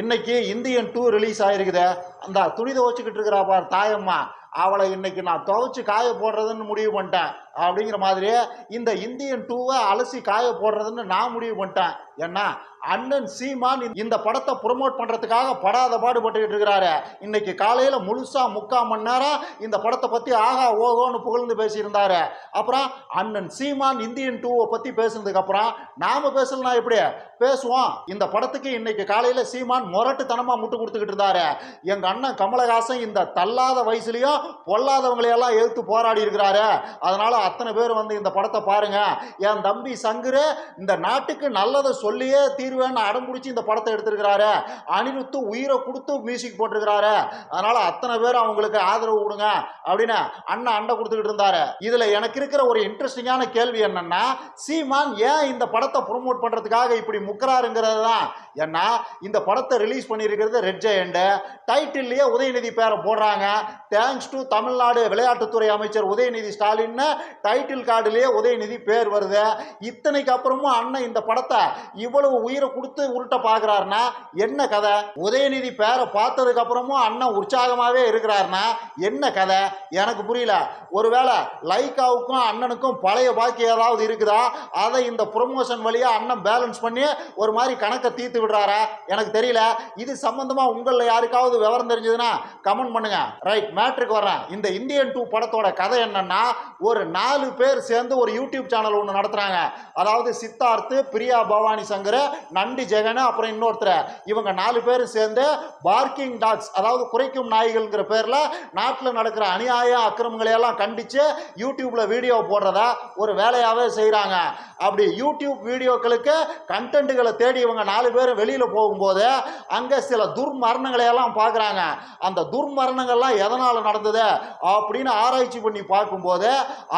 இன்னைக்கு Indian two release ஆயிருக்குதே. அந்த துணி துவச்சிக்கிட்டு இருக்கிறா பார் தாயம்மா. அவளை இன்னைக்கு நான் துவைச்சு காய போடுறதுன்னு முடிவு பண்ணிட்டேன். அப்படிங்கிற மாதிரி இந்த இந்தியன் டூவை அலசி காய போடுறதுன்னு நான் முடிவு பண்ணிட்டேன். ஏன்னா அண்ணன் சீமான் இந்த படத்தை ப்ரொமோட் பண்ணுறதுக்காக படாத பாடுபட்டுக்கிட்டு இருக்கிறாரு. இன்னைக்கு காலையில் முழுசா முக்கால் மணி நேரம் இந்த படத்தை பற்றி ஆகா ஓகோன்னு புகழ்ந்து பேசியிருந்தாரு. அப்புறம் அண்ணன் சீமான் இந்தியன் டூவை பற்றி பேசுனதுக்கப்புறம் நாம் நாம பேசலனா எப்படி? பேசுவோம். இந்த படத்துக்கு இன்னைக்கு காலையில் சீமான் முரட்டுத்தனமாக முட்டு கொடுத்துக்கிட்டு இருந்தாரு. எங்கள் அண்ணன் கமலஹாசன் இந்த தள்ளாத வயசுலேயும் பொல்லாதவங்களையெல்லாம் எதிர்த்து போராடி இருக்கிறாரு. அதனால் அத்தனை பேர் வந்து இந்த படத்தை பாருங்கள் என் தம்பி சங்குரு இந்த நாட்டுக்கு நல்லதை சொல்லியே தீர்வேன்னு அடம் பிடிச்சி இந்த படத்தை எடுத்திருக்கிறாரு. அனிருத்து உயிரை கொடுத்து மியூசிக் போட்டிருக்கிறாரு. அதனால அத்தனை பேர் அவங்களுக்கு ஆதரவு கொடுங்க அப்படின்னு அண்ணன் அண்டை கொடுத்துக்கிட்டு இருந்தாரு. இதுல எனக்கு இருக்கிற ஒரு இன்ட்ரெஸ்டிங்கான கேள்வி என்னன்னா சீமான் ஏன் இந்த படத்தை ப்ரொமோட் பண்றதுக்காக இப்படி முக்கிறாருங்கிறது தான் ஏன்னா இந்த படத்தை ரிலீஸ் பண்ணியிருக்கிறது ரெட் ஜெயண்ட் டைட்டில்லையே உதயநிதி பேரை போடுறாங்க. தேங்க்ஸ் டு தமிழ்நாடு விளையாட்டுத்துறை அமைச்சர் உதயநிதி ஸ்டாலின்னு டைட்டில் கார்டுலேயே உதயநிதி பேர் வருது. இத்தனைக்கு அப்புறமும் அண்ணன் இந்த படத்தை இவ்வளவு உயிரை கொடுத்து உருட்ட பார்க்குறாருன்னா என்ன கதை? உதயநிதி பேரை பார்த்ததுக்கு அப்புறமும் அண்ணன் உற்சாகமாகவே இருக்கிறாருன்னா என்ன கதை? எனக்கு புரியல. ஒருவேளை லைக்காவுக்கும் அண்ணனுக்கும் பழைய பாக்கி ஏதாவது இருக்குதா? அதை இந்த ப்ரொமோஷன் வழியாக அண்ணன் பேலன்ஸ் பண்ணி ஒரு மாதிரி கணக்கை தீர்த்து விடுறாரா? எனக்கு தெரியல. இது சம்பந்தமா உங்களில் யாருக்காவது விவரம் தெரிஞ்சதுன்னா கமெண்ட் பண்ணுங்க. ரைட் மேட்ருக்கு வர்றேன். இந்த இந்தியன் டூ படத்தோட கதை என்னன்னா ஒரு நாலு பேர் சேர்ந்து ஒரு யூடியூப் சேனல் ஒன்று நடத்துறாங்க. அதாவது சித்தார்த்து பிரியா பவானி சங்கர் நண்டி ஜெகன் அப்புறம் இன்னொருத்தர். இவங்க நாலு பேரும் சேர்ந்து பார்க்கிங் டாக்ஸ் அதாவது குறைக்கும் நாய்கள்ங்கிற பேர்ல நாட்டில் நடக்கிற அநியாய அக்கிரமங்களையெல்லாம் எல்லாம் யூடியூப்பில் யூடியூப்ல வீடியோ போடுறதா ஒரு வேலையாகவே செய்கிறாங்க அப்படி யூடியூப் வீடியோக்களுக்கு கண்டென்ட்டுகளை தேடி இவங்க நாலு பேர் வெளியில் போகும்போது அங்க சில துர்மரணங்களை எல்லாம் பார்க்குறாங்க அந்த துர்மரணங்கள்லாம் எதனால நடந்தது அப்படின்னு ஆராய்ச்சி பண்ணி பார்க்கும்போது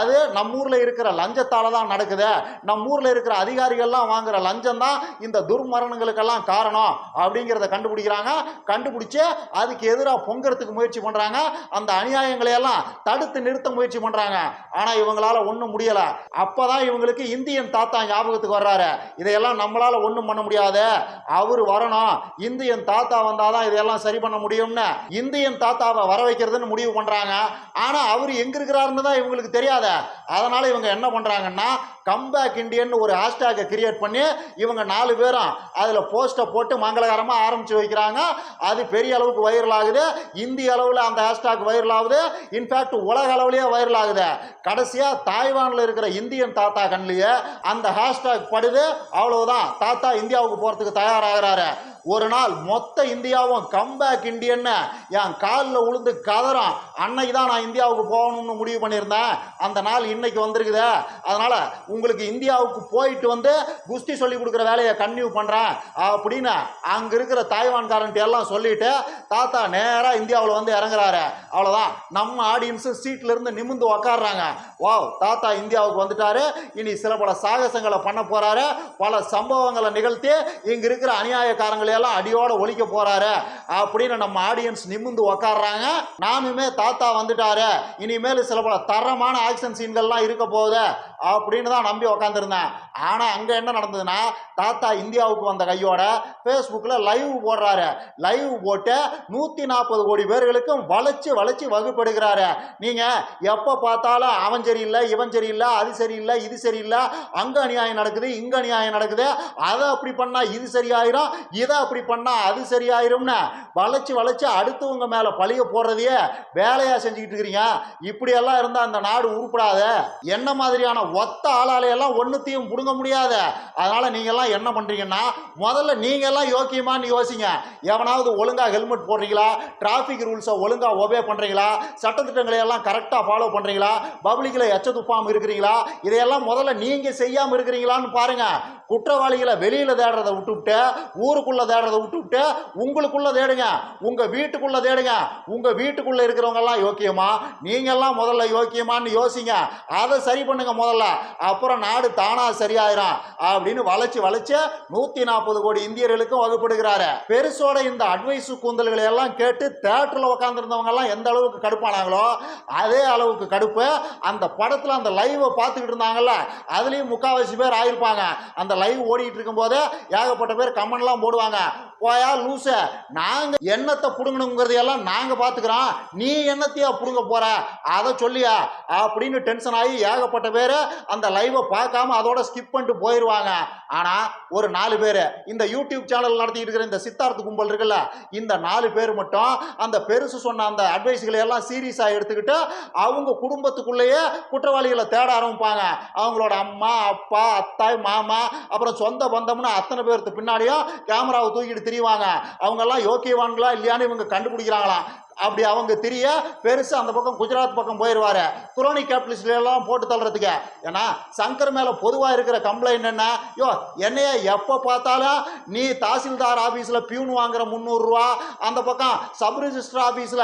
அது நம்ம ஊரில் இருக்கிற லஞ்சத்தால தான் நடக்குது. நம்ம ஊரில் இருக்கிற அதிகாரிகள்லாம் வாங்குற லஞ்சம் தான் இந்த துர்மரணங்களுக்கெல்லாம் காரணம் அப்படிங்கிறத கண்டுபிடிக்கிறாங்க. கண்டுபிடிச்சு அதுக்கு எதிராக பொங்கறதுக்கு முயற்சி பண்றாங்க. அந்த அநியாயங்களை எல்லாம் தடுத்து நிறுத்த முயற்சி பண்றாங்க. ஆனா இவங்களால முடியலை முடியல. அப்பதான் இவங்களுக்கு இந்தியன் தாத்தா ஞாபகத்துக்கு வர்றாரு. இதையெல்லாம் நம்மளால ஒன்றும் பண்ண முடியாது. அவர் வரணும். இந்தியன் தாத்தா வந்தாதான் இதையெல்லாம் சரி பண்ண முடியும்னு இந்தியன் தாத்தாவை வர வைக்கிறதுன்னு முடிவு பண்றாங்க. ஆனா அவர் எங்க இருக்கிறாருன்னு தான் இவங்களுக்கு தெரியாத. அதனால இவங்க என்ன பண்றாங்கன்னா கம்பேக் இண்டியன் ஒரு ஹேஷ்டேக்கை கிரியேட் பண்ணி இவங்க நாலு பேரும் அதில் போஸ்ட்டை போட்டு மங்களகரமாக ஆரம்பித்து வைக்கிறாங்க. அது பெரிய அளவுக்கு வைரல் ஆகுது. இந்திய அளவில் அந்த ஹேஷ்டேக் வைரல் ஆகுது. இன்ஃபேக்ட் உலக அளவுலேயே வைரல் ஆகுது. கடைசியாக தாய்வானில் இருக்கிற இந்தியன் தாத்தா கண்லேயே அந்த ஹேஷ்டேக் படுது. அவ்வளவுதான். தாத்தா இந்தியாவுக்கு போகிறதுக்கு தயாராகிறாரு. ஒரு நாள் மொத்த இந்தியாவும் கம்பேக் இந்தியன்னு என் காலில் உளுந்து கதறான். அன்னைக்கு தான் நான் இந்தியாவுக்கு போகணும்னு முடிவு பண்ணியிருந்தேன். அந்த நாள் இன்னைக்கு வந்திருக்குது. அதனால் உங்களுக்கு இந்தியாவுக்கு போயிட்டு வந்து குஸ்தி சொல்லி கொடுக்குற வேலையை கன்டினியூ பண்ணுறேன் அப்படின்னு அங்கே இருக்கிற தாய்வான்காரன்ட்டு எல்லாம் சொல்லிட்டு தாத்தா நேராக இந்தியாவில் வந்து இறங்குறாரு. அவ்வளோதான் நம்ம ஆடியன்ஸு சீட்லேருந்து நிமிந்து உக்காடுறாங்க வாவ் தாத்தா இந்தியாவுக்கு வந்துட்டாரு. இனி சில பல சாகசங்களை பண்ண போகிறாரு பல சம்பவங்களை நிகழ்த்தி இங்கே இருக்கிற அநியாயக்காரங்களை எல்லாம் அடியோட ஒழிக்க போறாரு அப்படின்னு நம்ம ஆடியன்ஸ் நிமிந்து உக்காடுறாங்க நானுமே தாத்தா வந்துட்டாரு இனிமேல் சில பல தரமான ஆக்ஷன் சீன்கள்லாம் இருக்க போகுது அப்படின்னு தான் நம்பி உக்காந்துருந்தேன். ஆனால் அங்கே என்ன நடந்ததுன்னா தாத்தா இந்தியாவுக்கு வந்த கையோட ஃபேஸ்புக்கில் லைவ் போடுறாரு. லைவ் போட்டு நூற்றி நாற்பது கோடி பேர்களுக்கும் வளைச்சு வளைச்சு வகுப்படுகிறாரு. நீங்கள் எப்போ பார்த்தாலும் அவன் சரியில்லை இவன் சரியில்லை அது சரியில்லை இது சரியில்லை அங்கே அநியாயம் நடக்குது இங்கே அநியாயம் நடக்குது அதை அப்படி பண்ணால் இது சரியாயிரும் இதை அப்படி பண்ணால் அது சரியாயிரும்னு வளைச்சு வளைச்சு அடுத்தவங்க மேலே பழிய போடுறதையே வேலையாக செஞ்சுக்கிட்டு இருக்கிறீங்க இப்படியெல்லாம் இருந்தால் அந்த நாடு உருப்படாத. என்ன மாதிரியான ஒத்த ஆளாலையெல்லாம் ஒன்றுத்தையும் பிடுங்க அதனால அதனால் நீங்கள்லாம் என்ன பண்ணுறீங்கன்னா முதல்ல நீங்கள்லாம் யோக்கியமான்னு யோசிங்க. எவனாவது ஒழுங்காக ஹெல்மெட் போடுறீங்களா? டிராஃபிக் ரூல்ஸை ஒழுங்காக ஒபே பண்ணுறீங்களா சட்டத்திட்டங்களை எல்லாம் கரெக்டாக ஃபாலோ பண்ணுறீங்களா பப்ளிக்கில் எச்ச துப்பாமல் இருக்கிறீங்களா? இதையெல்லாம் முதல்ல நீங்கள் செய்யாமல் இருக்கிறீங்களான்னு பாருங்கள் குற்றவாளிகளை வெளியில் தேடுறதை விட்டுவிட்டு ஊருக்குள்ளே தேடுறதை விட்டுவிட்டு உங்களுக்குள்ளே தேடுங்க. உங்கள் வீட்டுக்குள்ளே தேடுங்க. உங்கள் வீட்டுக்குள்ளே இருக்கிறவங்கெல்லாம் யோக்கியமா? நீங்கள்லாம் முதல்ல யோக்கியமான்னு யோசிங்க. அதை சரி பண்ணுங்க முதல்ல. அப்புறம் நாடு தானாக சரியாயிரும் அப்படின்னு வளைச்சு வளைச்சு நூற்றி நாற்பது கோடி இந்தியர்களுக்கும் வகுப்படுகிறாரு. பெருசோட இந்த அட்வைஸ் கூந்தல்களை எல்லாம் கேட்டு தேட்டரில் உட்காந்துருந்தவங்கெல்லாம் எந்த அளவுக்கு கடுப்பானாங்களோ அதே அளவுக்கு கடுப்பு. அந்த படத்தில் அந்த லைவை பார்த்துக்கிட்டு இருந்தாங்கல்ல அதுலேயும் முக்காவாசி பேர் ஆயிருப்பாங்க. அந்த லைவ் ஓடிட்டு இருக்கும்போது ஏகப்பட்ட பேர் கமெண்ட்லாம் போடுவாங்க. போயா லூச. நாங்க எண்ணத்தை புடுங்கணுங்கிறதையெல்லாம் நாங்க பாத்துக்கிறோம். நீ என்னத்தையா புடுங்க போற? அதை சொல்லியா? அப்படின்னு டென்ஷன் ஆகி ஏகப்பட்ட பேர் அந்த லைவை பார்க்காம அதோட ஸ்கிப் பண்ணிட்டு போயிடுவாங்க ஆனா ஒரு நாலு பேர் இந்த யூடியூப் சேனல் நடத்திட்டு இருக்கிற இந்த சித்தார்த்த கும்பல் இருக்குல்ல இந்த நாலு பேர் மட்டும் அந்த பெருசு சொன்ன அந்த அட்வைஸ்களை எல்லாம் சீரியஸா எடுத்துக்கிட்டு அவங்க குடும்பத்துக்குள்ளேயே குற்றவாளிகளை தேட ஆரம்பிப்பாங்க. அவங்களோட அம்மா அப்பா அத்தாய் மாமா அப்புறம் சொந்த பந்தம்னு அத்தனை பேருக்கு பின்னாடியும் கேமராவை தூக்கிட்டு திரிவாங்க. அவங்கெல்லாம் யோக்கியவான்களா இல்லையான்னு இவங்க கண்டுபிடிக்கிறாங்களாம். அப்படி அவங்க தெரிய பெருசு அந்த பக்கம் குஜராத் பக்கம் போயிடுவாரு குரோனி கேபிட்டலிஸ்ட்ல எல்லாம் போட்டு தள்ளுறதுக்கு. ஏன்னா சங்கர் மேல பொதுவா இருக்கிற கம்ப்ளைண்ட் என்ன? யோ என்னைய எப்போ பார்த்தாலும் நீ தாசில்தார் ஆபீஸ்ல பியூன் வாங்குற முந்நூறுரூவா அந்த பக்கம் சப் ரிஜிஸ்டர் ஆபீஸ்ல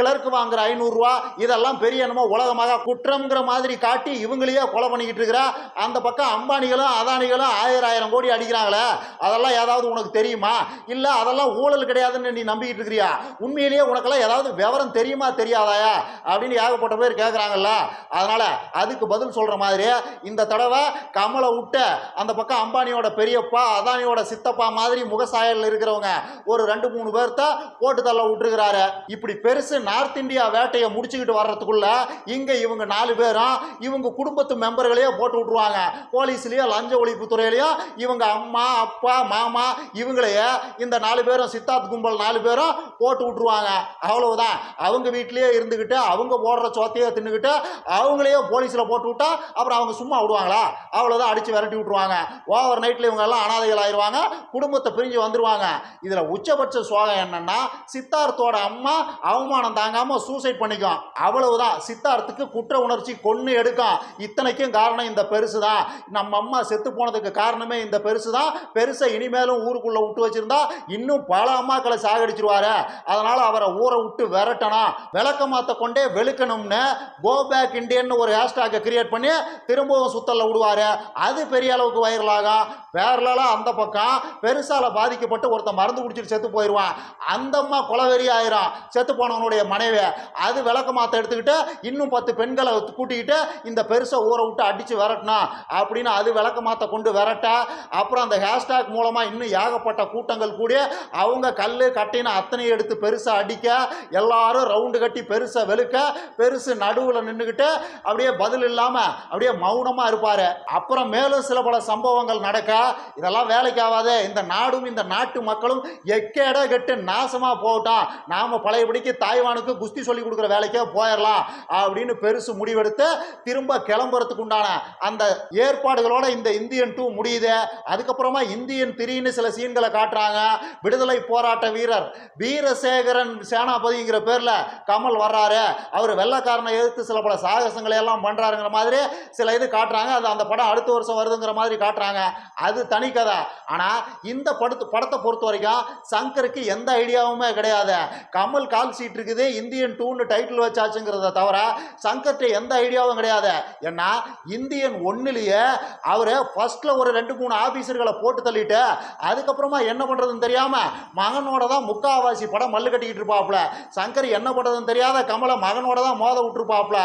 கிளர்க் வாங்குற ஐநூறுரூவா இதெல்லாம் பெரிய என்னமோ உலகமாக குற்றம்ங்கிற மாதிரி காட்டி இவங்களையே கொலை பண்ணிக்கிட்டு இருக்கிற அந்த பக்கம் அம்பானிகளும் அதானிகளும் ஆயிரம் ஆயிரம் கோடி அடிக்கிறாங்களே அதெல்லாம் ஏதாவது உனக்கு தெரியுமா? இல்லை அதெல்லாம் ஊழல் கிடையாதுன்னு நீ நம்பிக்கிட்டு இருக்கிறியா? உண்மையிலேயே உனக்கெல்லாம் ஏதாவது விவரம் தெரியுமா தெரியாதாயா? அப்படின்னு ஏகப்பட்ட பேர் கேட்குறாங்கல்ல அதனால அதுக்கு பதில் சொல்கிற மாதிரி இந்த தடவை கமலை விட்ட அந்த பக்கம் அம்பானியோட பெரியப்பா அதானியோட சித்தப்பா மாதிரி முகசாயலில் இருக்கிறவங்க ஒரு ரெண்டு மூணு பேர்த்த போட்டு தள்ள விட்டுருக்கிறாரு. இப்படி பெருசு நார்த் இந்தியா வேட்டையை முடிச்சுக்கிட்டு வர்றதுக்குள்ள இங்கே இவங்க நாலு பேரும் இவங்க குடும்பத்து மெம்பர்களையே போட்டு விட்ருவாங்க போலீஸ்லேயோ லஞ்ச ஒழிப்புத்துறையிலையோ இவங்க அம்மா அப்பா மாமா இவங்களையே இந்த நாலு பேரும் சித்தார்த் கும்பல் நாலு பேரும் போட்டு விட்டுருவாங்க. அவ்வளவுதான். அவங்க வீட்லேயே இருந்துக்கிட்டு அவங்க போடுற சோத்தையே தின்னுக்கிட்டு அவங்களையே போலீஸில் போட்டு விட்டா அப்புறம் அவங்க சும்மா விடுவாங்களா? அவ்வளோதான் அடித்து விரட்டி விட்டுருவாங்க. ஓவர் நைட்டில் இவங்க எல்லாம் அனாதைகள் ஆயிடுவாங்க குடும்பத்தை பிரிஞ்சு வந்துடுவாங்க இதில் உச்சபட்ச சோகம் என்னென்னா சித்தார்த்தோட அம்மா அவமானம் தாங்காமல் சூசைட் பண்ணிக்கும். அவ்வளவுதான். சித்தார்த்துக்கு குற்ற உணர்ச்சி கொன்று எடுக்கும். இத்தனைக்கும் காரணம் இந்த பெருசு தான் நம்ம அம்மா செத்து போனதுக்கு காரணமே இந்த பெருசு தான் பெருசை இனிமேலும் ஊருக்குள்ளே விட்டு வச்சுருந்தா இன்னும் பல அம்மாக்களை சாகடிச்சிருவாரு. அதனால் அவரை ஊரை விட்டு விரட்டணும். விளக்க மாத்த கொண்டே வெளுக்கணும்னு கோ பேக் இண்டியன் ஒரு ஹேஷ்டாகை கிரியேட் பண்ணி திரும்பவும் சுத்தலில் விடுவார். அது பெரிய அளவுக்கு வைரலாகும் பேரலாம் அந்த பக்கம் பெருசால பாதிக்கப்பட்டு ஒருத்தன் மருந்து குடிச்சிட்டு செத்து போயிடுவான் அந்த அம்மா கொலவெறி ஆயிரும் செத்து போனவனுடைய மனைவி அது விளக்க மாத்த எடுத்துக்கிட்டு இன்னும் பத்து பெண்களை கூட்டிக்கிட்டு இந்த பெருசை ஊரை விட்டு அடிச்சு விரட்டணும் அப்படின்னு அது விளக்க மாத்த கொண்டு விரட்ட. அப்புறம் அந்த ஹேஷ்டாக் மூலமா இன்னும் ஏகப்பட்ட கூட்டங்கள் கூடி அவங்க கல் கட்டின அத்தனையும் எடுத்து பெருசா அடிக்க எல்லாரும் ரவுண்டு கட்டி பெருசா வெளுக்க பெருசு நடுவில் நின்றுக்கிட்டு அப்படியே பதில் இல்லாம அப்படியே மௌனமா இருப்பாரு. அப்புறம் மேலும் சில பல சம்பவங்கள் நடக்க இதெல்லாம் வேலைக்கு ஆகாது இந்த நாடும் இந்த நாட்டு மக்களும் எக்கேட கெட்டு நாசமா போகட்டும் நாம பழையபடிக்கு தாய்வானுக்கு குஸ்தி சொல்லி கொடுக்குற வேலைக்கே போயிடலாம் அப்படின்னு பெருசு முடிவெடுத்து திரும்ப கிளம்புறதுக்கு உண்டான அந்த ஏற்பாடுகளோட இந்த இந்தியன் டூ முடியுது. அதுக்கப்புறமா இந்தியன் திரின்னு சில சீன்களை காட்டுறாங்க. விடுதலை போராட்ட வீரர் வீரசேகரன் சேனாபதிங்கிற பேர்ல கமல் வர்றாரு. அவர் வெள்ளக்காரனை எதிர்த்து சில பல சாகசங்களை எல்லாம் பண்றாருங்கிற மாதிரி சில இது காட்டுறாங்க. அது அந்த படம் அடுத்த வருஷம் வருதுங்கிற மாதிரி காட்டுறாங்க. அது தனி கதை. ஆனா இந்த படத்து படத்தை பொறுத்த வரைக்கும் சங்கருக்கு எந்த ஐடியாவுமே கிடையாது. கமல் கால் சீட் இருக்குது இந்தியன் டூன்னு டைட்டில் வச்சாச்சுங்கிறத தவிர சங்கர்கிட்ட எந்த ஐடியாவும் கிடையாது. ஏன்னா இந்தியன் ஒன்னுலயே அவர் ஃபர்ஸ்ட்ல ஒரு ரெண்டு மூணு ஆபீசர்களை போட்டு தள்ளிட்டு அதுக்கப்புறமா என்ன பண்றதுன்னு தெரியாம மகனோட தான் முக்காவாசி படம் மல்லு கட்டிக்கிட்டு இருப்பாப்ல சங்கர் என்ன பண்றதுன்னு தெரியாத கமலை மகனோட தான் மோத விட்டுருப்பாப்ல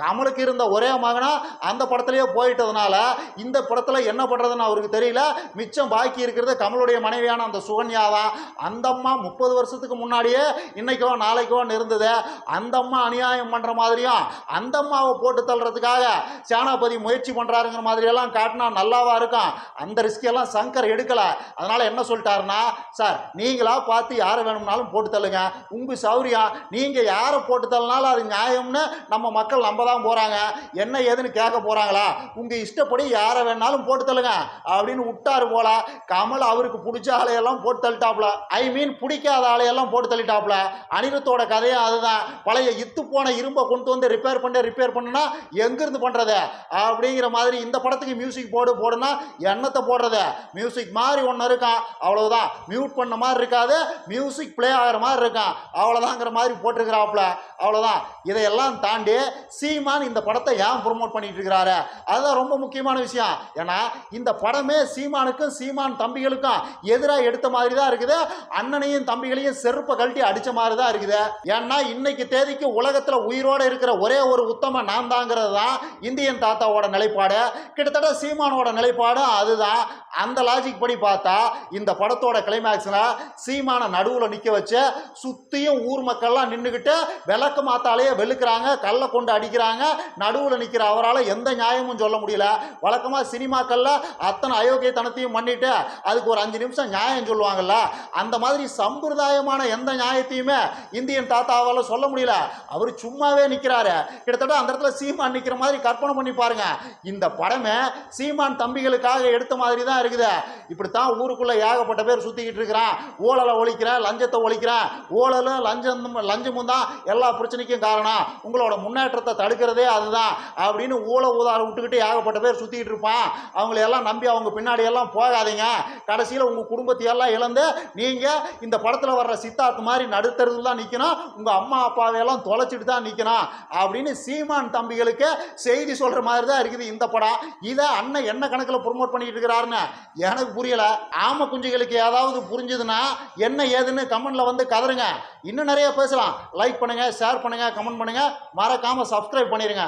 கமலுக்கு இருந்த ஒரே மகனா அந்த படத்துலயே போயிட்டதுனால இந்த படத்தில் என்ன பண்ணுறதுன்னு அவருக்கு தெரியும். தெரியல. மிச்சம் பாக்கி இருக்கிறது கமலுடைய மனைவியான அந்த சுகன்யா தான் அந்த அம்மா முப்பது வருஷத்துக்கு முன்னாடியே இன்னைக்கோ நாளைக்கோ இருந்தது அந்த அம்மா அநியாயம் பண்ற மாதிரியும் அந்த அம்மாவை போட்டு தள்ளுறதுக்காக சேனாபதி முயற்சி பண்ணுறாருங்கிற மாதிரியெல்லாம் காட்டினா நல்லாவா இருக்கும்? அந்த ரிஸ்க் எல்லாம் சங்கர் எடுக்கல. அதனால என்ன சொல்லிட்டாருன்னா சார் நீங்களா பார்த்து யாரை வேணும்னாலும் போட்டு தள்ளுங்க. உங்கள் சௌரியம் நீங்க யாரை போட்டு தள்ளினாலும் அது நியாயம்னு நம்ம மக்கள் நம்ப தான் போறாங்க. என்ன ஏதுன்னு கேட்க போறாங்களா? உங்க இஷ்டப்படி யாரை வேணாலும் போட்டு தள்ளுங்க. அப்படின்னு விட்டாரு போல. கமல் அவருக்கு பிடிச்ச ஆலையெல்லாம் போட்டு தள்ளிட்டாப்ல ஐ மீன் பிடிக்காத ஆலையெல்லாம் போட்டு தள்ளிட்டாப்ல அனிருத்தோட கதையும் அதுதான். பழைய இத்து போன இரும்பை கொண்டு வந்து ரிப்பேர் பண்ணி ரிப்பேர் பண்ணுனா எங்கிருந்து பண்றது? அப்படிங்கிற மாதிரி இந்த படத்துக்கு மியூசிக் போடு போடுனா எண்ணத்தை போடுறது? மியூசிக் மாதிரி ஒன்று இருக்கான். அவ்வளவுதான். மியூட் பண்ண மாதிரி இருக்காது. மியூசிக் ப்ளே ஆகிற மாதிரி இருக்கான். அவ்வளோதாங்கிற மாதிரி போட்டிருக்கிறாப்புல. அவ்வளோதான் இதையெல்லாம் தாண்டி சீமான் இந்த படத்தை ஏன் ப்ரொமோட் பண்ணிட்டு இருக்கிறாரு? அதுதான் ரொம்ப முக்கியமான விஷயம். ஏன்னா இந்த படமே சீமானுக்கும் சீமான் தம்பிகளுக்கும் எதிராக எடுத்த மாதிரி தான் இருக்குது. அண்ணனையும் தம்பிகளையும் செருப்பை கழட்டி அடித்த மாதிரி தான் இருக்குது. ஏன்னா இன்னைக்கு தேதிக்கு உலகத்துல உயிரோட இருக்கிற ஒரே ஒரு உத்தம நான் தாங்கிறது தான் இந்தியன் தாத்தாவோட நிலைப்பாடு. கிட்டத்தட்ட சீமானோட நிலைப்பாடும் அதுதான். அந்த லாஜிக் படி பார்த்தா இந்த படத்தோட கிளைமேக்ஸ்ல சீமான நடுவுல நிக்க வச்சு சுத்தியும் ஊர் மக்கள்லாம் நின்றுக்கிட்டு விளக்கு மாத்தாலேயே வெளுக்கிறாங்க கல்லை கொண்டு அடிக்கிறாங்க. நடுவுல நிக்கிற அவரால் எந்த நியாயமும் சொல்ல முடியல. வழக்கமா சினிமாக்களில் அத்தனை அயோக்கியத்தனத்தையும் பண்ணிட்டு அதுக்கு ஒரு அஞ்சு நிமிஷம் நியாயம் சொல்லுவாங்கல்ல அந்த மாதிரி சம்பிரதாயமான எந்த நியாயத்தையுமே இந்தியன் தாத்தாவால் சொல்ல முடியல. அவர் சும்மாவே நிற்கிறாரு கிட்டத்தட்ட அந்த இடத்துல சீமான் நிற்கிற மாதிரி கற்பனை பண்ணி பாருங்க. இந்த படமே சீமான் தம்பிகளுக்காக எடுத்த மாதிரி தான் இருக்குது. இப்படித்தான் ஊருக்குள்ள ஏகப்பட்ட பேர் சுத்திக்கிட்டு இருக்கிறான். ஊழலை ஒழிக்கிறேன் லஞ்சத்தை ஒழிக்கிறேன் ஊழலும் லஞ்சம் லஞ்சமும் தான் எல்லா பிரச்சனைக்கும் காரணம். உங்களோட முன்னேற்றத்தை தடுக்கிறதே அதுதான் அப்படின்னு ஊழ ஊதார விட்டுக்கிட்டு ஏகப்பட்ட பேர் சுத்திக்கிட்டு இருப்பான். அவங்கள எல்லாம் நம்பி அவங்க பின் எல்லாம் போகாதீங்க. கடைசியில் உங்கள் குடும்பத்தை எல்லாம் இழந்து நீங்கள் இந்த படத்தில் வர்ற சித்தார்த் மாதிரி நடுத்தருவில் தான் நிற்கணும் உங்கள் அம்மா அப்பாவை எல்லாம் தொலைச்சிட்டு தான் நிற்கணும் அப்படின்னு சீமான் தம்பிகளுக்கு செய்தி சொல்கிற மாதிரி தான் இருக்குது இந்த படம். இதை அண்ணன் என்ன கணக்கில் ப்ரொமோட் பண்ணிட்டு இருக்கிறாருன்னு எனக்கு புரியல. ஆம குஞ்சுகளுக்கு ஏதாவது புரிஞ்சுதுன்னா என்ன ஏதுன்னு கமெண்ட்டில் வந்து கதறுங்க. இன்னும் நிறைய பேசலாம். லைக் பண்ணுங்கள் ஷேர் பண்ணுங்கள் கமெண்ட் பண்ணுங்கள் மறக்காமல் சப்ஸ்கிரைப் பண்ணிடுங்க